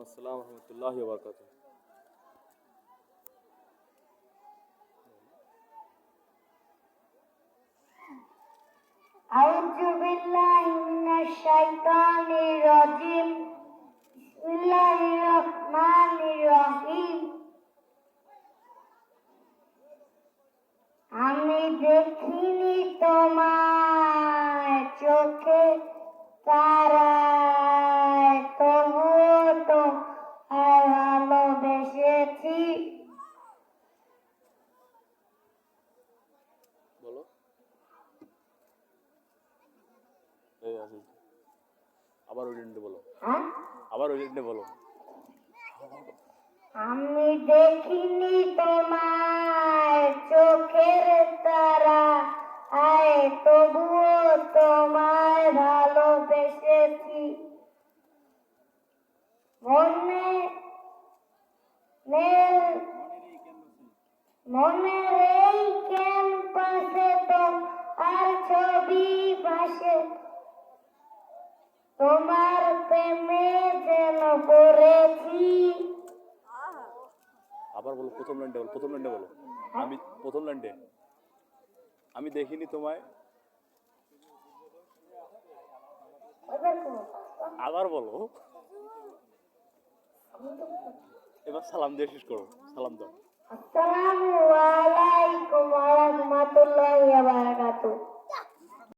আসসালাম রহমতুল্লাহ বরকাত أعوذ بالله من الشيطان الرجيم بسم الله الرحمن الرحيم আমি দেখিনি তোমার আছে। আবার ওই বলো। আবার ওই বলো। আমি দেখিনি তোমার চোখের তারা। আয় তবুও তোমায় ভালোবেসেছি। মনে নে- মনের এই ক্যাম্পাসে তো আর ছবি পাশে তোমার প্রেমে যেন পড়েছি। আবার বলো প্রথম ল্যান্ডে বলো প্রথম ল্যান্ডে বলো। আমি প্রথম ল্যান্ডে আমি দেখিনি তোমায়। আবার বলো। এবার সালাম দিয়ে শেষ করো সালাম দাও।